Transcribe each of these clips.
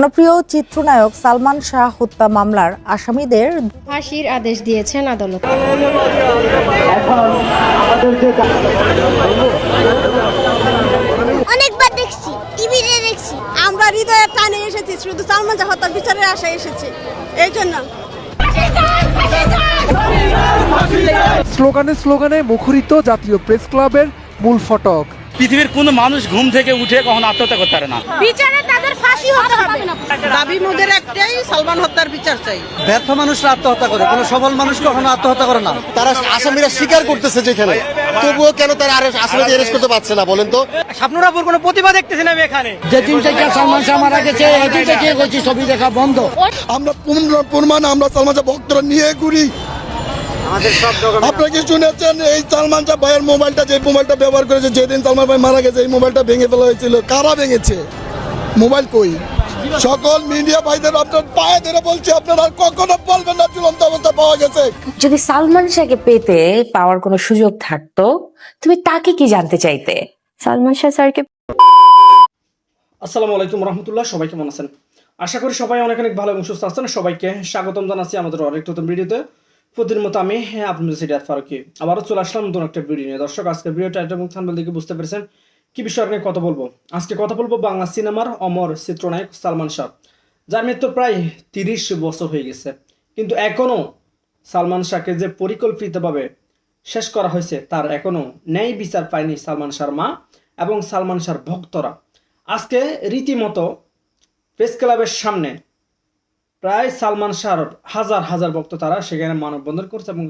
জনপ্রিয় চিত্রনায়ক সালমান শাহ হত্যা মামলার আসামিদের ফাঁসির আদেশ দিয়েছেন আদালত। অনেকবার দেখছি টিভিতে দেখছি। আমরা হৃদয়ের টানে এসেছি শুধু সালমান শাহ হত্যার বিচারের আশায় এসেছি। এই জন্য। স্লোগানে স্লোগানে মুখরিত জাতীয় প্রেস ক্লাবের মূল ফটক। পৃথিবীর কোনো মানুষ ঘুম থেকে উঠে কখনো আত্মহত্যা করতে পারে না। বিচারে তাদের ফাঁসি হতে হবে। দাবি মোদের একটাই সালমান হত্যার বিচার চাই। ব্যর্থ মানুষরা আত্মহত্যা করে কোনো সফল মানুষ কখনো আত্মহত্যা করে না। তারা আসামিরা স্বীকার করতেছে যেখানে। তবুও কেন তারা আর আসামিদের অ্যারেস্ট করতে পারছে না বলেন তো? স্বপ্নরাপুর কোনো প্রতিভা দেখতেছি না আমি এখানে। যেদিন থেকে সালমান শাহ মারা গেছে এদিন থেকে করছি ছবি দেখা বন্ধ। আমরা প্রমাণ আমরা সালমান শাহ ভক্তরা নিয়ে ঘুরি। আপনারা কি শুনেছেন এই সালমান শাহ ভাইয়ের মোবাইলটা যে মোবাইলটা ব্যবহার করেছে যেদিন সালমান ভাই মারা গেছে এই মোবাইলটা ভেঙে ফেলা হয়েছিল। কারা ভেঙেছে? মোবাইল কই? সকল মিডিয়া ভাইদের আপনার পায়ে ধরে বলছি আপনারা কখনো বলবেন না চূড়ান্ত অবস্থা পাওয়া গেছে। যদি সালমান শাহকে পেতে পাওয়ার কোনো সুযোগ থাকতো তুমি তাকে কি জানতে চাইতে? সালমান শাহ স্যারকে আসসালামু আলাইকুম রহমতুল্লাহ সবাই কেমন আছেন? আশা করি সবাই অনেক অনেক ভালো এবং সুস্থ আছেন। সবাইকে স্বাগতম জানাচ্ছি আমাদের অনেক নতুন ভিডিওতে। প্রতিদিন মতো আমি হ্যাঁ, আপনাদের সিরিয়াত ফারুকি। আবারও চলে আসলাম নতুন একটা ভিডিও নিয়ে। দর্শক আজকে ভিডিও টাইটেল এবং থাম্বনেল দেখে বুঝতে পেরেছেন কি বিষয় নিয়ে কথা বলব। আজকে কথা বলব বাংলা সিনেমার অমর চিত্রনায়ক সালমান শাহ যার মৃত্যু প্রায় তিরিশ বছর হয়ে গেছে। কিন্তু এখনও সালমান শাহকে যে পরিকল্পিতভাবে শেষ করা হয়েছে তার এখনও ন্যায় বিচার পায়নি সালমান শাহর মা এবং সালমান শাহর ভক্তরা। আজকে রীতিমতো প্রেস ক্লাবের সামনে প্রায় সালমান শাহর হাজার হাজার ভক্ত তারা সেখানে মানববন্ধন করছে এবং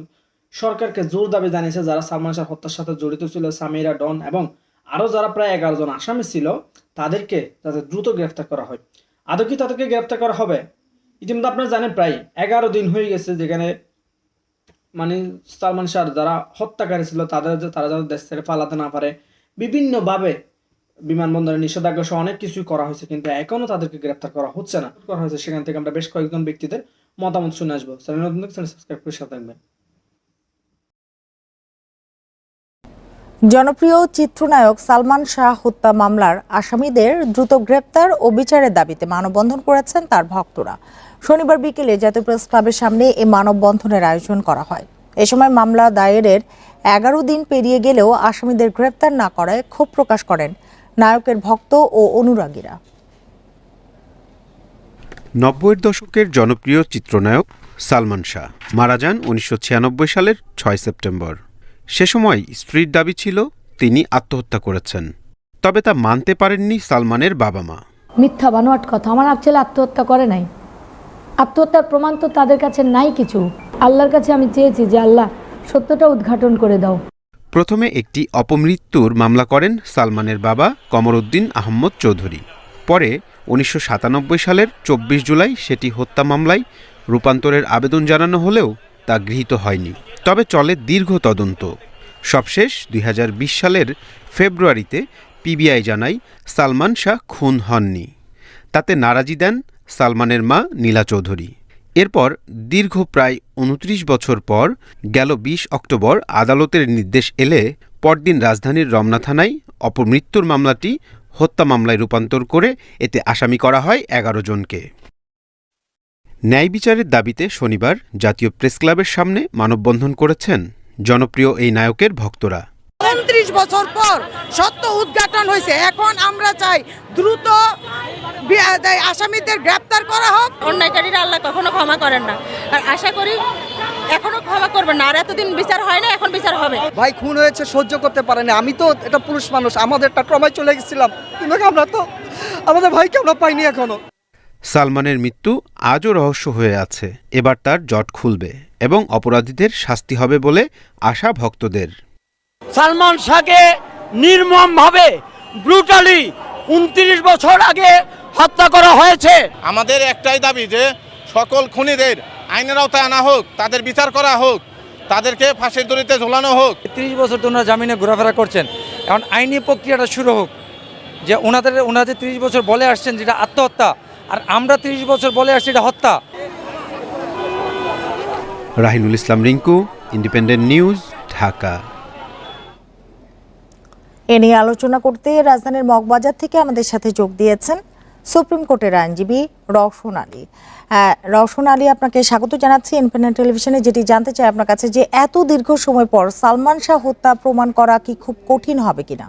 সরকারকে জোর দাবি জানিয়েছে যারা সালমান শাহ হত্যার সাথে জড়িত ছিল, সামিরা ডন এবং আরও যারা প্রায় এগারো জন আসামি ছিল, তাদেরকে যাতে দ্রুত গ্রেফতার করা হয়। আদৌ কি তাদেরকে গ্রেফতার করা হবে? ইতিমধ্যে আপনারা জানেন প্রায় এগারো দিন হয়ে গেছে যেখানে মানে সালমান শাহ যারা হত্যাকারী ছিল, তাদের তারা যাতে দেশ ছেড়ে পালাতে না পারে। বিভিন্নভাবে বিমানবন্দরে নিষেধাজ্ঞা সহ অনেক কিছুই করা হয়েছে, কিন্তু এখনও তাদেরকে গ্রেপ্তার করা হচ্ছে না। করা হয়েছে, সেখান থেকে আমরা বেশ কয়েকজন ব্যক্তিদের মতামত শুনে আসব। সাবস্ক্রাইব করে সাথে থাকবেন। জনপ্রিয় চিত্রনায়ক সালমান শাহ হত্যা মামলার আসামিদের দ্রুত গ্রেপ্তার ও বিচারের দাবিতে মানববন্ধন করেছেন তার ভক্তরা। শনিবার বিকেলে জাতীয় প্রেস ক্লাবের সামনে এই মানববন্ধনের আয়োজন করা হয়। এ সময় মামলা দায়েরের এগারো দিন পেরিয়ে গেলেও আসামিদের গ্রেপ্তার না করায় ক্ষোভ প্রকাশ করেন নায়কের ভক্ত ও অনুরাগীরা। নব্বইয়ের দশকের জনপ্রিয় চিত্রনায়ক সালমান শাহ মারা যান উনিশশো ছিয়ানব্বই সালের ছয় সেপ্টেম্বর। সে সময় স্ত্রীর দাবি ছিল তিনি আত্মহত্যা করেছেন। তবে তা মানতে পারেননি সালমানের বাবা মা। মিথ্যা বানোয়াট কথা আমার আর ছেলে আত্মহত্যা করে নাই। আত্মহত্যার প্রমাণ তো তাদের কাছে নাই কিছু। আল্লাহর কাছে আমি চেয়েছি যে আল্লাহ সত্যটা উদ্ঘাটন করে দাও। প্রথমে একটি অপমৃত্যুর মামলা করেন সালমানের বাবা কমরউদ্দিন আহম্মদ চৌধুরী। পরে উনিশশো সাতানব্বই সালের চব্বিশ জুলাই সেটি হত্যা মামলায় রূপান্তরের আবেদন জানানো হলেও তা গৃহীত হয়নি। তবে চলে দীর্ঘ তদন্ত। সবশেষ দুই হাজার বিশ সালের ফেব্রুয়ারিতে পিবিআই জানায় সালমান শাহ খুন হননি। তাতে নারাজি দেন সালমানের মা নীলা চৌধুরী। এরপর দীর্ঘ প্রায় উনত্রিশ বছর পর গেল বিশ অক্টোবর আদালতের নির্দেশ এলে পরদিন রাজধানীর রমনা থানায় অপমৃত্যুর মামলাটি হত্যা মামলায় রূপান্তর করে এতে আসামি করা হয় এগারো জনকে। ন্যায় বিচারের দাবিতে শনিবার জাতীয় প্রেসক্লাবের সামনে মানববন্ধন করেছেন জনপ্রিয় এই নায়কের ভক্তরা। উনত্রিশ বছর পর সত্য উদ্ঘাটন হয়েছে। এখন আমরা চাই দ্রুত আসামিদের গ্রেপ্তার করা হোক। অন্যায়কারীরা আল্লাহ কখনো ক্ষমা করেন না। আর আশা করি এখনও ক্ষমা করবেন না। আর এতদিন বিচার হয় না এখন বিচার হবে। ভাই খুন হয়েছে সহ্য করতে পারেনি। আমি তো এটা পুরুষ মানুষ আমাদের একটা ট্রমায় চলে গেছিলাম। কিন্তু আমরা তো আমাদের ভাইকে আমরা পাইনি এখনও। সালমানের মৃত্যু আজও রহস্য হয়ে আছে। এবার তার জট খুলবে এবং অপরাধীদের শাস্তি হবে বলে আশা ভক্তদের। সালমান শাহকে নির্মম ভাবে ব্রুটালি উনত্রিশ বছর আগে হত্যা করা হয়েছে। আমাদের একটাই দাবি যে সকল খুনিদের আইনের আওতায় আনা হোক তাদের বিচার করা হোক তাদেরকে ফাঁসির দড়িতে ঝোলানো হোক। তিরিশ বছর তো ওনারা জামিনে ঘোরাফেরা করছেন। এখন আইনি প্রক্রিয়াটা শুরু হোক। যে ওনাদের ওনাদের তিরিশ বছর বলে আসছেন যেটা আত্মহত্যা আর আমরা তিরিশ বছর বলে আসছি এটা হত্যা। Rahinul Islam Rinku independent news Dhaka. এ নিয়ে আলোচনা করতে রাজধানীর মগবাজার থেকে আমাদের সাথে যোগ দিয়েছেন সুপ্রিম কোর্টের আইনজীবী রওশন আলী। হ্যাঁ, রওশন আলী আপনাকে স্বাগত জানাচ্ছি ইন্ডিপেন্ডেন্ট টেলিভিশনে। যেটি জানতে চাই আপনার কাছে যে এত দীর্ঘ সময় পর সালমান শাহ হত্যা প্রমাণ করা কি খুব কঠিন হবে কিনা?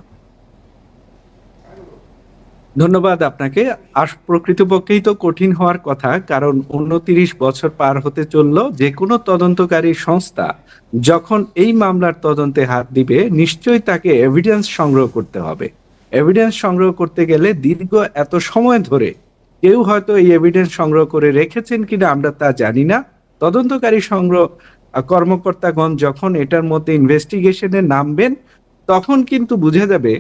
ধন্যবাদ আপনাকে। আস প্রকৃতপক্ষেই তো কঠিন হওয়ার কথা, কারণ উনত্রিশ বছর পার হতে চলল যে কোনো তদন্তকারী সংস্থা যখন এই মামলার তদন্তে হাত দিবে, নিশ্চয়ই তাকে এভিডেন্স সংগ্রহ করতে হবে। এভিডেন্স সংগ্রহ করতে গেলে দীর্ঘ এত সময় ধরে কেউ হয়তো এই এভিডেন্স সংগ্রহ করে রেখেছেন কিনা আমরা তা জানি না। তদন্তকারী সংগ্রহ কর্মকর্তাগণ যখন এটার মধ্যে ইনভেস্টিগেশনে নামবেন, তখন কিন্তু বুঝে যাবে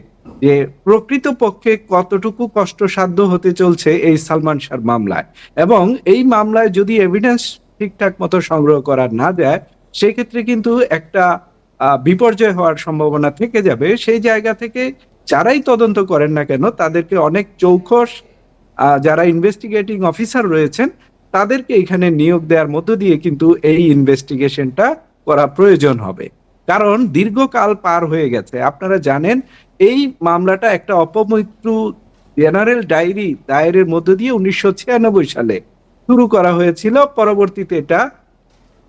যে প্রকৃতপক্ষে কতটুকু কষ্টসাধ্য হতে চলছে এই সালমান শাহর মামলায়। এবং এই মামলায় যদি এভিডেন্স ঠিকঠাক মতো সংগ্রহ করা না যায় সেক্ষেত্রে কিন্তু একটা বিপর্যয় হওয়ার সম্ভাবনা থেকে যাবে। সেই জায়গা থেকে যারাই তদন্ত করেন না কেন, তাদেরকে অনেক চৌখস যারা ইনভেস্টিগেটিং অফিসার রয়েছেন, তাদেরকে এখানে নিয়োগ দেওয়ার মধ্য দিয়ে কিন্তু এই ইনভেস্টিগেশনটা করা প্রয়োজন হবে। কারণ দীর্ঘকাল পার হয়ে গেছে। আপনারা জানেন এই মামলাটা একটা অপমৃত্যু জেনারেল ডায়েরি দায়েরের মধ্য দিয়ে উনিশশো ছিয়ানব্বই সালে শুরু করা হয়েছিল। পরবর্তীতে এটা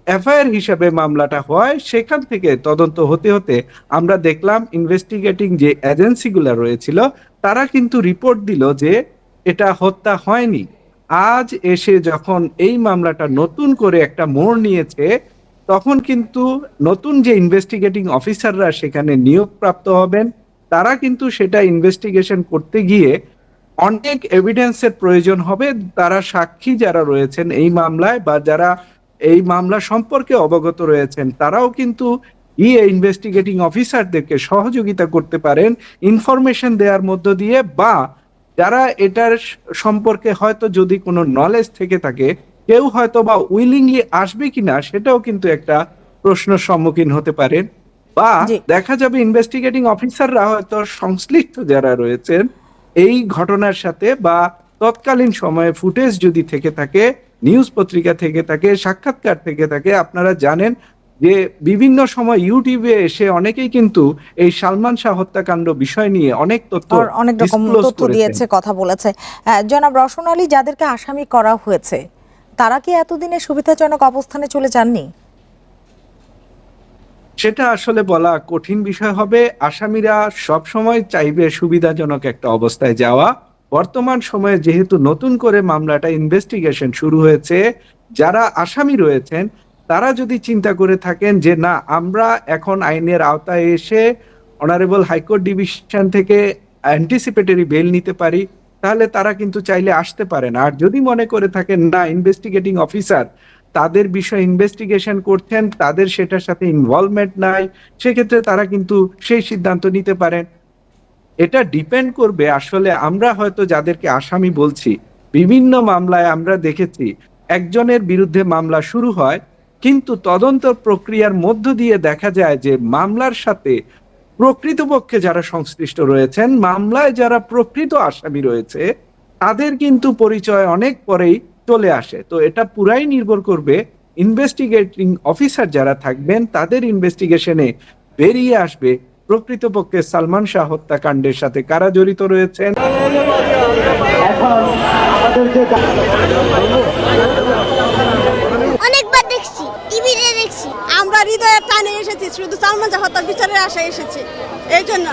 এফআইআর হিসাবে মামলাটা হয়। সেখান থেকে তদন্ত হতে হতে আমরা দেখলাম ইনভেস্টিগেটিং যে এজেন্সিগুলো রয়েছিল, তারা কিন্তু রিপোর্ট দিল যে এটা হত্যা হয়নি। আজ এসে যখন এই মামলাটা নতুন করে একটা মোড় নিয়েছে, তখন কিন্তু নতুন যে ইনভেস্টিগেটিং অফিসাররা সেখানে নিয়োগপ্রাপ্ত হবেন তারা কিন্তু সেটা ইনভেস্টিগেশন করতে গিয়ে অনেক এভিডেন্সের প্রয়োজন হবে। তারা সাক্ষী যারা রয়েছেন এই মামলায় বা যারা এই মামলা সম্পর্কে অবগত রয়েছেন, তারাও কিন্তু গিয়ে ইনভেস্টিগেটিং অফিসারদেরকে সহযোগিতা করতে পারেন ইনফরমেশন দেওয়ার মধ্য দিয়ে বা যারা এটার সম্পর্কে হয়তো যদি কোনো নলেজ থেকে থাকে, কেউ হয়তো বা উইলিংলি আসবে কিনা সেটাও কিন্তু একটা প্রশ্নের সম্মুখীন হতে পারেন। বা দেখা যাবে ইনভেস্টিগেটিং অফিসাররা হয়তো সংশ্লিষ্ট যারা রয়েছেন এই ঘটনার সাথে বা তৎকালীন সময়ে ফুটেজ যদি থেকে থাকে নিউজ পত্রিকা থেকে থাকে সাক্ষাৎকার থেকে থাকে আপনারা জানেন যে বিভিন্ন সময় ইউটিউবে এসে অনেকেই কিন্তু এই সালমান শাহ হত্যাকাণ্ড বিষয় নিয়ে অনেক তথ্য অনেক রকম তথ্য দিয়েছে কথা বলেছে। আহ, জনাব রওশন আলী যাদেরকে আসামি করা হয়েছে তারা কি এতদিনে সুবিধাজনক অবস্থানে চলে যাননি? সেটা আসলে বলা কঠিন বিষয় হবে। আসামিরা সব সময় চাইবে সুবিধাজনক একটা অবস্থায় যাওয়া। বর্তমান সময়ে যেহেতু নতুন করে মামলাটা ইনভেস্টিগেশন শুরু হয়েছে, যারা আসামি রয়েছেন, তারা যদি চিন্তা করে থাকেন যে না, আমরা এখন আইনের আওতায় এসে অনারেবল হাইকোর্ট ডিভিশন থেকে অ্যান্টিসিপেটরি বেল নিতে পারি, তাহলে তারা কিন্তু চাইলে আসতে পারেন আর যদি মনে করে থাকেন, না ইনভেস্টিগেটিং অফিসার তাদের বিষয়ে ইনভেস্টিগেশন করছেন, তাদের সেটার সাথে ইনভলভমেন্ট নাই, সেক্ষেত্রে তারা কিন্তু সেই সিদ্ধান্ত নিতে পারেন। এটা ডিপেন্ড করবে, আসলে আমরা হয়তো যাদেরকে আসামি বলছি, বিভিন্ন মামলায় আমরা দেখেছি, একজনের বিরুদ্ধে মামলা শুরু হয়, কিন্তু তদন্ত প্রক্রিয়ার মধ্য দিয়ে দেখা যায় যে মামলার সাথে প্রকৃতপক্ষে যারা সংশ্লিষ্ট রয়েছেন, মামলায় যারা প্রকৃত আসামি রয়েছে, তাদের কিন্তু পরিচয় অনেক পরেই চলে আসে। তো এটা পুরাই নির্ভর করবে ইনভেস্টিগেটিং অফিসার যারা থাকবেন, তাদের ইনভেস্টিগেশনে বেরিয়ে আসবে প্রকৃতপক্ষে সালমান শাহ হত্যাকাণ্ডের সাথে। কারা জড়িত রয়েছেন? আমরা হৃদয়ের টানে এসেছি, শুধু সালমান শাহ হত্যার বিচারের আশায় এসেছি। এই জন্য।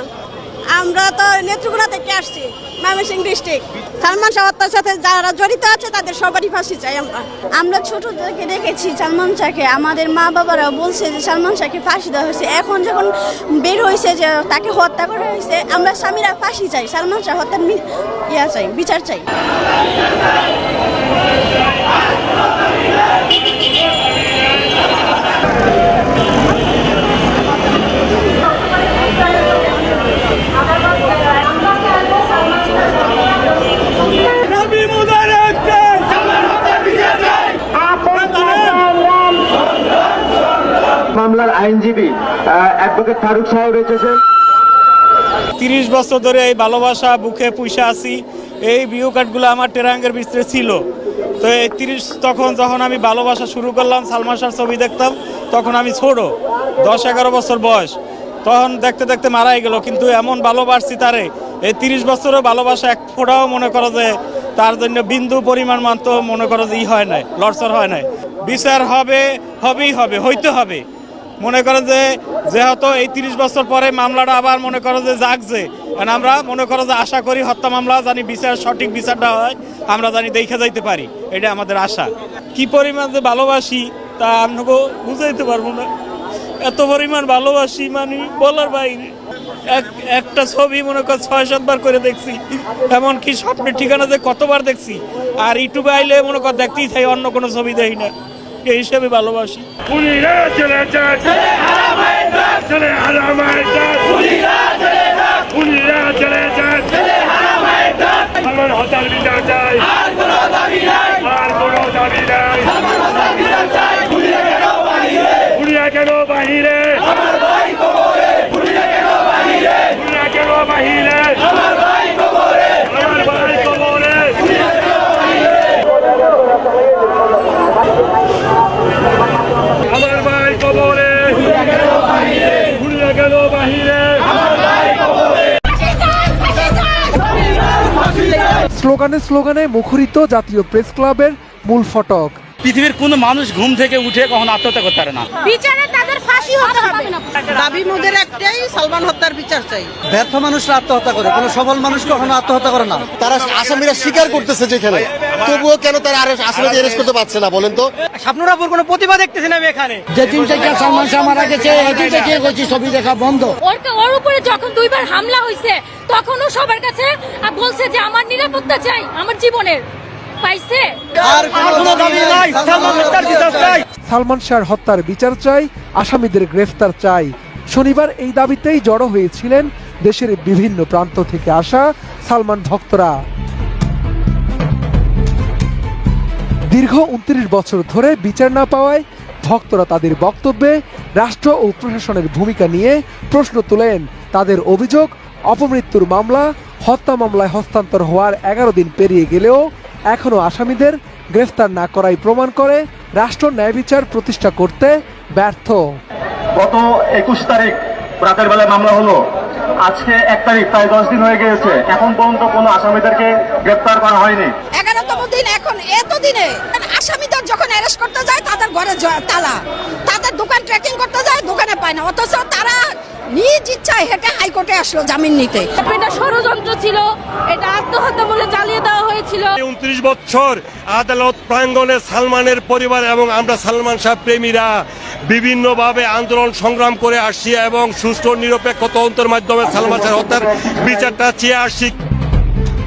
আমরা তো নেত্রকোনা থেকে আসছি, ময়মনসিংহ ডিস্ট্রিক্ট। সালমান শাহ হত্যার সাথে যারা জড়িত আছে, তাদের সবারই ফাঁসি চাই আমরা। আমরা ছোট থেকে দেখেছি সালমান শাহকে। আমাদের মা বাবারা বলছে যে, সালমান শাহকে ফাঁসি দেওয়া হয়েছে। এখন যখন বের হয়েছে যে, তাকে হত্যা করা হয়েছে, আমরা স্বামীরা ফাঁসি চাই। সালমান শাহ হত্যার ইয়া চাই, বিচার চাই। মামলার আইনজীবী অ্যাডভোকেট ফারুক সাহেব এসেছেন। তিরিশ বছর ধরে এই ভালোবাসা, বুকে পুষে আছি। এই বিউ কার্ডগুলো আমার টেরাঙ্গের ভিতরে ছিল। তো এই তিরিশ, তখন যখন আমি ভালোবাসা শুরু করলাম সালমান শাহর ছবি দেখতাম, তখন আমি ছোট, দশ, এগারো বছর বয়স। তখন দেখতে দেখতে মারাই গেল, কিন্তু এমন ভালোবাসছি তারে। এই তিরিশ বছরও ভালোবাসা এক ফোটাও মনে করো যে তার জন্য বিন্দু পরিমাণ মান তো মনে করো যে ই হয় নাই লড়সর হয় নাই। বিচার হবে, হবেই হবে, হইতে হবে। মনে করো যে যেহেতু এই তিরিশ বছর পরে মামলাটা আবার মনে করো যে জাগছে। কারণ আমরা মনে করো যে আশা করি হত্যা মামলা জানি বিচার, সঠিক বিচারটা হয়, আমরা জানি দেখে যাইতে পারি। এটা আমাদের আশা। কি পরিমাণ যে ভালোবাসি তা আপনাকে বুঝাইতে পারব না। এত পরিমাণ ভালোবাসি মানে বলার বাইরে। এক, একটা ছবি মনে কর ছয় সাতবার করে দেখছি। এমনকি স্বপ্নের ঠিকানা যে কতবার দেখছি। আর ইউটিউবে আইলে মনে কর দেখতেই থাই অন্য কোনো ছবি দেখি না। এই হিসেবে ভালোবাসি? কেন বাহিরে? কেন বাহিরে? আমার স্লোগানে স্লোগানে মুখরিত জাতীয় প্রেস ক্লাবের মূল ফটক। পৃথিবীর কোনো মানুষ ঘুম থেকে উঠে কখনো আত্মহত্যা করতে পারে না। বিচারে তাদের হতে হবে দাবি মোদের একটাই সালমান হত্যার বিচার চাই। ব্যর্থ মানুষরা আত্মহত্যা করে কোনো সফল মানুষ কখনো আত্মহত্যা করে না। তারা আসামিরা স্বীকার করতেছে যেখানে। তবুও কেন তারা আরে অ্যারেস্ট করতে পারছে না বলেন তো? স্বপ্নরাপুর কোনো প্রতিভা দেখতেছি না আমি এখানে? যেদিন থেকে সালমান শাহ মারা গেছে এদিন থেকে ছবি দেখা বন্ধ। ওর ওর উপরে যখন দুইবার হামলা হয়েছে তখনও সবার কাছে বলছে যে আমার নিরাপত্তা চাই আমার জীবনের। পাইছে? আর কোনো দাবি নাই সালমান হত্যার বিচার চাই। সালমান শাহর হত্যার বিচার চাই, আসামিদের গ্রেফতার চাই। শনিবার এই দাবিতেই জড়ো হয়েছিলেন দেশের বিভিন্ন প্রান্ত থেকে আসা সালমান ভক্তরা। দীর্ঘ উনত্রিশ বছর ধরে বিচার না পাওয়ায় ভক্তরা তাদের বক্তব্যে রাষ্ট্র ও প্রশাসনের ভূমিকা নিয়ে প্রশ্ন তোলেন। তাদের অভিযোগ, অপমৃত্যুর মামলা, হত্যা মামলায় হস্তান্তর হওয়ার এগারো দিন পেরিয়ে গেলেও এখনও আসামিদের গ্রেফতার না করাই প্রমাণ করে রাষ্ট্র ন্যায় বিচার প্রতিষ্ঠা করতে ব্যর্থ। গত একুশ তারিখ রাতের বেলায় মামলা হলো। আজকে এক তারিখ প্রায় দশ দিন হয়ে গিয়েছে। এখন পর্যন্ত কোনো আসামিদেরকে গ্রেপ্তার করা হয়নি। এগারোতম দিন এখন এত দিনে। আসামিদের যখন অ্যারেস্ট করতে যায় তাদের ঘরে তালা। তাদের দোকান ট্রেকিং করতে যায় দোকানে পায় না। অথচ তারা নিজ ইচ্ছায় হেঁটে হাইকোর্টে আসলো জামিন নিতে। এটা ষড়যন্ত্র ছিল এটা আত্মহত্যা বলে জ্বালিয়ে দেওয়া হয়েছিল। উনত্রিশ বছর আদালত প্রাঙ্গণে সালমানের পরিবার এবং আমরা সালমান শাহ প্রেমীরা বিভিন্নভাবে আন্দোলন সংগ্রাম করে আসছি এবং সুষ্ঠু নিরপেক্ষ তদন্তের মাধ্যমে সালমান শাহ হত্যার বিচারটা চেয়ে আসছি।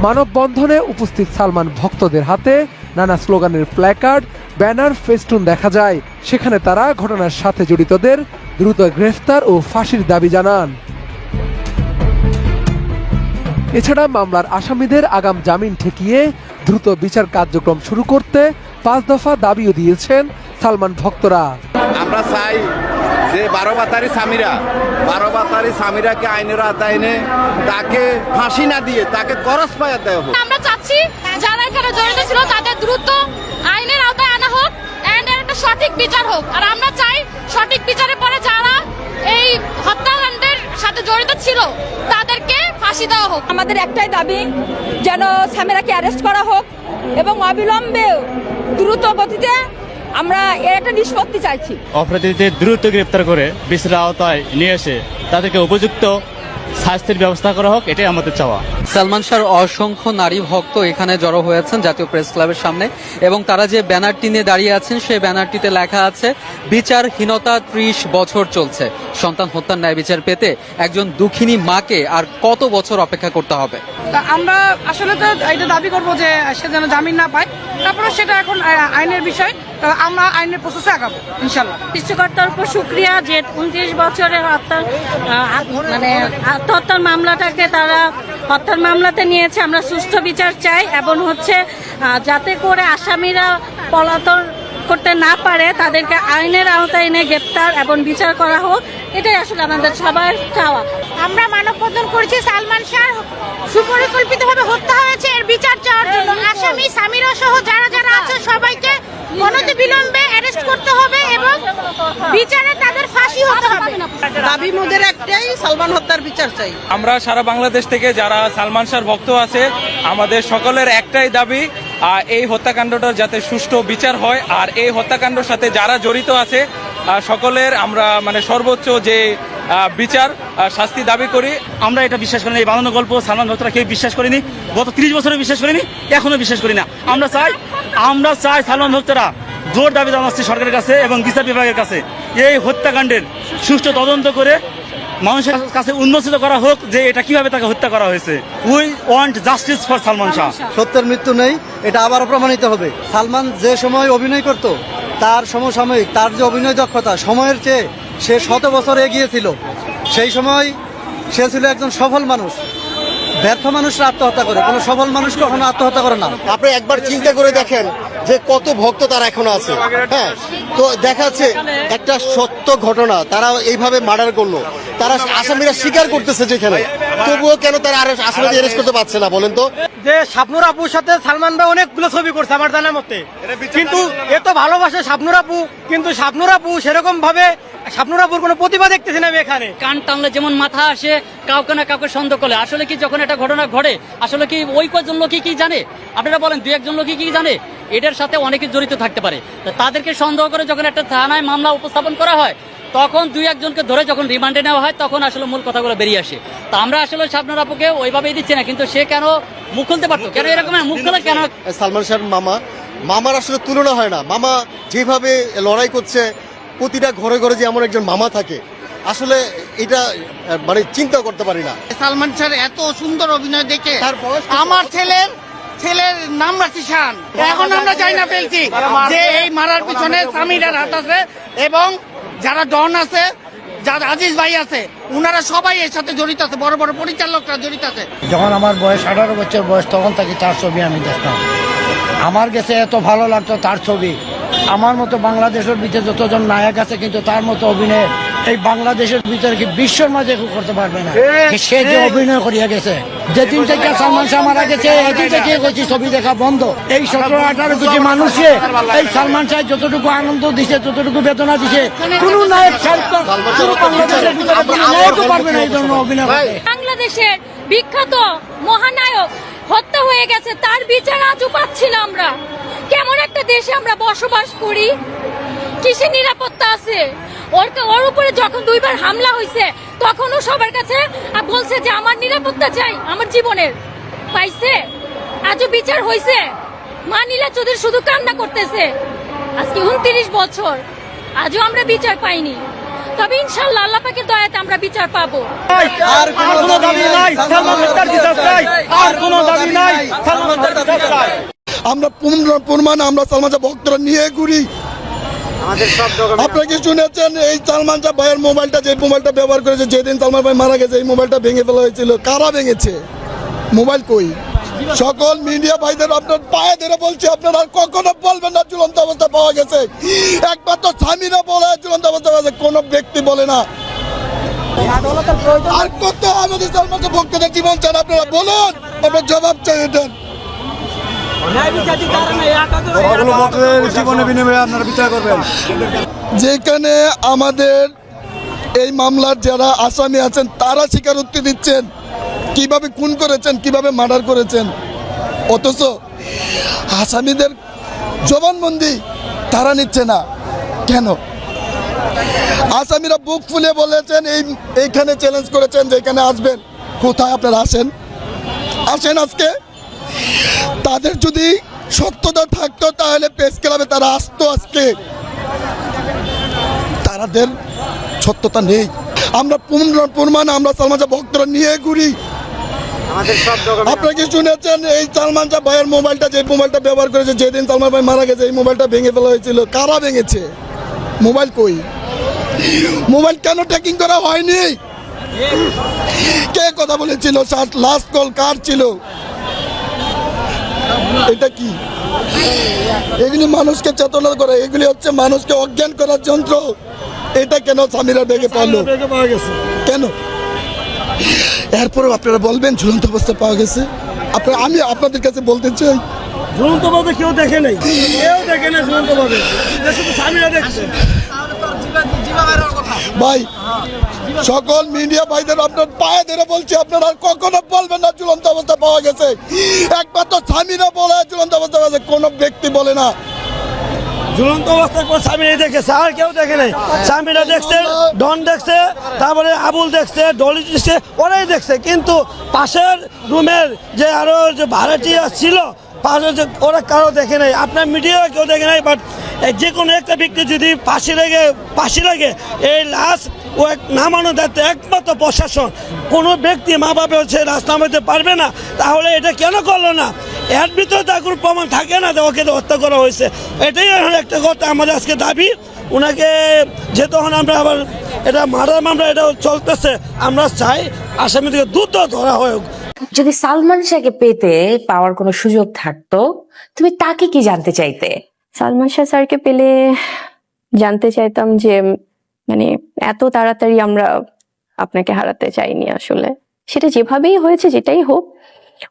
মানববন্ধনে উপস্থিত সালমান ভক্তদের হাতে নানা স্লোগানের প্ল্যাকার্ড, ব্যানার, ফেস্টুন দেখা যায়। সেখানে তারা ঘটনার সাথে জড়িতদের দ্রুত গ্রেফতার ও ফাঁসির দাবি জানান। এছাড়া মামলার আসামিদের আগাম জামিন ঠেকিয়ে দ্রুত বিচার কার্যক্রম শুরু করতে পাঁচ দফা দাবিও দিয়েছেন সালমান ভক্তরা। আমরা চাই যে বারো বাতারি সামিরা বারো বাতারি সামিরাকে আইনের আতায়নে তাকে ফাঁসি না দিয়ে তাকে করস পায়া দেওয়া হোক। আমরা চাচ্ছি যারা এখানে জড়িত ছিল তাদের দ্রুত আইনের আওতায় আনা হোক একটা সঠিক বিচার হোক। আর আমরা চাই সঠিক বিচারের পরে যারা এই হত্যাকাণ্ডের সাথে জড়িত ছিল তাদেরকে ফাঁসি দেওয়া হোক। আমাদের একটাই দাবি যেন স্বামীরাকে অ্যারেস্ট করা হোক এবং অবিলম্বে দ্রুত গতিতে আমরা এর একটা নিষ্পত্তি চাইছি। অপরাধীদের দ্রুত গ্রেপ্তার করে বিচারের আওতায় নিয়ে এসে তাদেরকে উপযুক্ত শাস্তির ব্যবস্থা করা হোক এটাই আমাদের চাওয়া। সালমান শাহর অসংখ্য নারী ভক্ত এখানে জড়ো হয়েছেন জাতীয় প্রেস ক্লাবের সামনে এবং তারা যে ব্যানারটি নিয়ে দাঁড়িয়ে আছেন সেই ব্যানারটিতে লেখা আছে বিচারহীনতা ত্রিশ বছর চলছে। সন্তান হত্যার ন্যায় বিচার পেতে একজন দুঃখিনী মাকে আর কত বছর অপেক্ষা করতে হবে? আমরা আসলে তো এটা দাবি করব যে সে যেন জামিন না পায়। তারপরে সেটা এখন আইনের বিষয়। আমরা আইনের প্রসেসে আগাবো ইনশাল্লাহ সৃষ্টিকর্তার উপর শুক্রিয়া যে উনত্রিশ বছরের হত্যার মানে আত্মহত্যার মামলাটাকে তারা হত্যার মামলাতে নিয়েছে। আমরা সুষ্ঠু বিচার চাই এবং হচ্ছে যাতে করে আসামিরা পলাতন করতে না পারে তাদেরকে আইনের আওতায় এনে গ্রেপ্তার এবং বিচার করা হোক এটাই আসলে আমাদের সবার চাওয়া। আমরা মানব মানববন্ধন করেছি সালমান শাহ সুপরিকল্পিতভাবে হত্যা হয়েছে এর বিচার চাওয়ার জন্য। আসামি সামিরা সহ যারা যারা আছে সবাইকে অনতি বিলম্বে অ্যারেস্ট করতে হবে এবং বিচারে তাদের ফাঁসি হতে হবে। দাবি মোদের একটাই সালমান হত্যার বিচার চাই। আমরা সারা বাংলাদেশ থেকে যারা সালমান শাহর ভক্ত আছে আমাদের সকলের একটাই দাবি এই হত্যাকাণ্ডটার যাতে সুষ্ঠু বিচার হয়, আর এই হত্যাকাণ্ডের সাথে যারা জড়িত আছে সকলের আমরা মানে সর্বোচ্চ যে বিচার শাস্তি দাবি করি। আমরা এটা বিশ্বাস করি না এই বানানো গল্প সালমান ভক্তরা কেউ বিশ্বাস করিনি, গত ত্রিশ বছরে বিশ্বাস করিনি, এখনও বিশ্বাস করি না। আমরা চাই আমরা চাই সালমান ভক্তরা জোর দাবি জানাচ্ছি সরকারের কাছে এবং বিচার বিভাগের কাছে, এই হত্যাকাণ্ডের সুষ্ঠু তদন্ত করে মানুষের কাছে উন্মোচিত করা হোক যে এটা কীভাবে তাকে হত্যা করা হয়েছে। We want justice for Salman Shah সত্যের মৃত্যু নেই এটা আবারও প্রমাণিত হবে। সালমান যে সময় অভিনয় করত তার সমসাময়িক তার যে অভিনয় দক্ষতা সময়ের চেয়ে সে শত বছর এগিয়েছিল। সেই সময় সে ছিল একজন সফল মানুষ। ব্যর্থ মানুষরা আত্মহত্যা করে। কোনো সফল মানুষ কখনো আত্মহত্যা করে না। আপনি একবার চিন্তা করে দেখেন যে কত ভক্ত তার এখনও আছে। হ্যাঁ তো দেখা যাচ্ছে একটা সত্য ঘটনা তারা এইভাবে মার্ডার করল। তারা আসামিরা স্বীকার করতেছে যেখানে। তবুও কেন তারা আর আসামিদের অ্যারেস্ট করতে পারছে না বলেন তো? যে শাবনুর আপুর সাথে সালমান ভাই অনেকগুলো ছবি করছে আমার জানার মতে। কিন্তু এ তো ভালোবাসে শাবনুর আপু কিন্তু শাবনুর আপু সেরকম ভাবে শাবনুর আপুর কোনো প্রতিভা দেখতেছি না আমি এখানে। কান টানলে যেমন মাথা আসে কাউকে না কাউকে সন্দেহ করলে। আসলে কি যখন একটা ঘটনা ঘটে আসলে কি ওই কয়জন লোকই কি জানে? আপনারা বলেন দুই একজন লোকই কি জানে? এটার সাথে অনেকে জড়িত থাকতে পারে। তা তাদেরকে সন্দেহ করে যখন একটা থানায় মামলা উপস্থাপন করা হয় তখন দুই একজনকে ধরে যখন রিমান্ডে নেওয়া হয় তখন আসলে মূল কথাগুলো বেরিয়ে আসে। তা আমরা আসলে শাবনুর আপুকে ওইভাবেই দিচ্ছি না কিন্তু সে কেন মুখ খুলতে পারতো? কেন এরকম মুখ খুলে কেন? সালমান শাহর মামা মামার আসলে তুলনা হয় না। মামা যেভাবে লড়াই করছে প্রতিটা ঘরে ঘরে যে এমন একজন মামা থাকে আসলে এটা মানে চিন্তা করতে পারি না। সালমান শাহ এত সুন্দর অভিনয় দেখে? আমার ছেলের ছেলের নাম রাখছি এখন আমরা চাই না ফেলছি যে এই মারার পিছনে স্বামীরার হাত আছে এবং যারা ডন আছে, যারা আজিজ ভাই আছে, উনারা সবাই এর সাথে জড়িত আছে, বড় বড় পরিচালকরা জড়িত আছে। যখন আমার বয়স আঠারো বছর বয়স, তখন তাকে তার ছবি আমি দেখতাম। আমার কাছে এত ভালো লাগতো তার ছবি। আমার মতো বাংলাদেশের ভিতরে যতজন নায়ক আছে কিন্তু তার মতো অভিনয় এই বাংলাদেশের ভিতরে কি বিশ্বর মাঝে করতে পারবে না? সে যে অভিনয় করিয়া গেছে। যেদিন থেকে সালমান শাহ মারা গেছে এদিন থেকে করছি ছবি দেখা বন্ধ। এই সতেরো আঠারো কোটি মানুষে এই সালমান শাহ যতটুকু আনন্দ দিছে যতটুকু বেদনা দিছে কোন নায়ক সাহিত্য বাংলাদেশের ভিতরে পারবে না এই ধরনের অভিনয় বাংলাদেশের বিখ্যাত মহানায়ক হত্যা হয়ে গেছে, তার বিচার আজও পাচ্ছি না আমরা। কেমন একটা দেশে আমরা বসবাস করি? কিসের নিরাপত্তা আছে? ওর ওর উপরে যখন দুইবার হামলা হয়েছে তখনও সবার কাছে বলছে যে, আমার নিরাপত্তা চাই, আমার জীবনের। পাইছে? আজও বিচার হয়েছে মা নীলা চৌধুরী শুধু কান্না করতেছে। আজকে উনত্রিশ বছর, আজও আমরা বিচার পাইনি। তবে ইনশাল্লাহ আল্লাহ পাকের দয়াতে আমরা বিচার পাবো। আর কোনো দাবি নাই। সালমান হত্যার বিচার চাই। আর কোনো দাবি নাই। সালমান হত্যার বিচার চাই। আমরা পূর্ণ- প্রমাণ আমরা সালমান শাহ ভক্তরা নিয়ে ঘুরি। আপনারা কি শুনেছেন এই সালমান শাহ ভাইয়ের মোবাইলটা যে মোবাইলটা ব্যবহার করেছে যেদিন সালমান ভাই মারা গেছে এই মোবাইলটা ভেঙে ফেলা হয়েছিল। কারা ভেঙেছে? মোবাইল কই? সকল মিডিয়া ভাইদের আপনার পায়ে ধরে বলছি আপনারা আর কখনো বলবেন না ঝুলন্ত অবস্থা পাওয়া গেছে। একমাত্র স্বামীরা বলে ঝুলন্ত অবস্থা পাওয়া গেছে কোনো ব্যক্তি বলে না। আর কত আমাদের শাহ ভক্তদের জীবন চান আপনারা বলুন আপনার জবাব চাই এটার জীবনে বিনিময়ে আপনারা বিচার করবেন। যেখানে আমাদের এই মামলার যারা আসামি আছেন তারা স্বীকারোক্তি দিচ্ছেন। কীভাবে খুন করেছেন, কীভাবে মার্ডার করেছেন? অথচ আসামিদের জবানবন্দি তারা নিচ্ছে না। কেন? আসামিরা বুক ফুলে বলেছেন, এই, এইখানে চ্যালেঞ্জ করেছেন যে এখানে আসবেন। কোথায় আপনারা আসেন? আসেন আজকে। তাদের যদি সত্যতা থাকতো, তাহলে প্রেস ক্লাবে তারা আসতো আজকে। তাদের সত্যতা নেই। আমরা পূর্ণ প্রমাণ আমরা সালমান শাহ ভক্তরা নিয়ে ঘুরি। আপনারা কি শুনেছেন এই সালমান শাহ ভাইয়ের মোবাইলটা যে মোবাইলটা ব্যবহার করেছে? যেদিন সালমান ভাই মারা গেছে এই মোবাইলটা ভেঙে ফেলা হয়েছিল। কারা ভেঙেছে? মোবাইল কই? মোবাইল কেন ট্র্যাকিং করা হয়নি? কে কথা বলেছিল? লাস্ট কল কার ছিল? এটা কি? এগুলি মানুষকে চেতনা করে এগুলি হচ্ছে মানুষকে অজ্ঞান করার যন্ত্র। এটা কেন স্বামীরা দেখে পারল? কেন? এরপরেও আপনারা বলবেন ঝুলন্ত অবস্থা পাওয়া গেছে। আপনারা আমি আপনাদের কাছে বলতে চাই। ঝুলন্ত ভাবে কেউ দেখে নেই। কেউ দেখে না ঝুলন্ত ভাবে শুধু স্বামীরা দেখছে। ভাই সকল মিডিয়া ভাইদের আপনার পায়ে ধরে বলছি আপনারা আর কখনো বলবেন না ঝুলন্ত অবস্থা পাওয়া গেছে। একমাত্র স্বামীরা বলে ঝুলন্ত অবস্থা পাওয়া কোনো ব্যক্তি বলে না। ঝুলন্ত অবস্থার পর স্বামীরা দেখেছে আর কেউ দেখে নাই। স্বামীরা দেখছে, ডন দেখছে, তারপরে আবুল দেখছে, ডলি দেখছে, ওরাই দেখছে। কিন্তু পাশের রুমের যে আরও যে ভাড়াটিয়া ছিল, পাশে যে ওরা কারও দেখে নাই। আপনার মিডিয়া কেউ দেখে নাই বাট যে কোনো একটা ব্যক্তি যদি ফাঁসি লাগে ফাঁসি লাগে, এই লাশ ও এক নামানো দায়িত্ব একমাত্র প্রশাসন। কোনো ব্যক্তি মা বাবা হচ্ছে লাশ নামাতে পারবে না, তাহলে এটা কেন করল না? এর ভিতরে তার কোনো প্রমাণ থাকে না যে ওকে হত্যা করা হয়েছে। এটাই এখন একটা কথা আমাদের আজকে দাবি। ওনাকে যে তখন আমরা আবার এটা মারার মামলা এটা চলতেছে আমরা চাই আসামিদেরকে দ্রুত ধরা হয় যদি সালমান শাহকে পেতে পাওয়ার কোনো সুযোগ থাকতো তুমি তাকে কি জানতে চাইতে? সালমান শাহ স্যারকে পেলে জানতে চাইতাম যে মানে এত তাড়াতাড়ি আমরা আপনাকে হারাতে চাইনি আসলে। সেটা যেভাবেই হয়েছে যেটাই হোক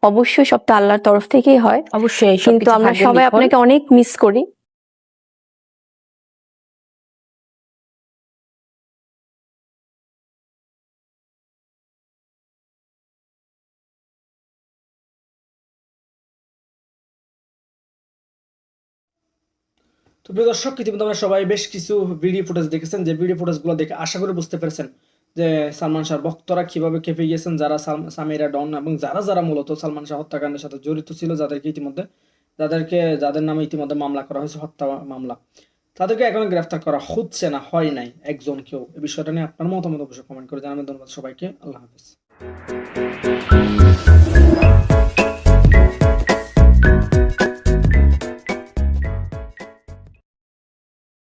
অবশ্যই সবটা আল্লাহর তরফ থেকেই হয়। অবশ্যই কিন্তু আমরা সবাই আপনাকে অনেক মিস করি। তো প্রিয় দর্শক ইতিমধ্যে আমরা সবাই বেশ কিছু ভিডিও ফুটেজ দেখেছেন। যে ভিডিও ফুটেজগুলো দেখে আশা করি বুঝতে পেরেছেন। যে সালমান শাহ ভক্তরা কীভাবে খেপে গিয়েছেন যারা সামিরা ডন এবং যারা যারা মূলত সালমান শাহ হত্যাকাণ্ডের সাথে জড়িত ছিল, যাদেরকে ইতিমধ্যে যাদেরকে, যাদের নামে ইতিমধ্যে মামলা করা হয়েছে, হত্যা মামলা। তাদেরকে এখন গ্রেফতার করা হচ্ছে না, হয় নাই। একজন কেউ। এই বিষয়টা নিয়ে আপনার মতামত অবশ্যই কমেন্ট করে জানাবেন। ধন্যবাদ সবাইকে। আল্লাহ হাফিজ।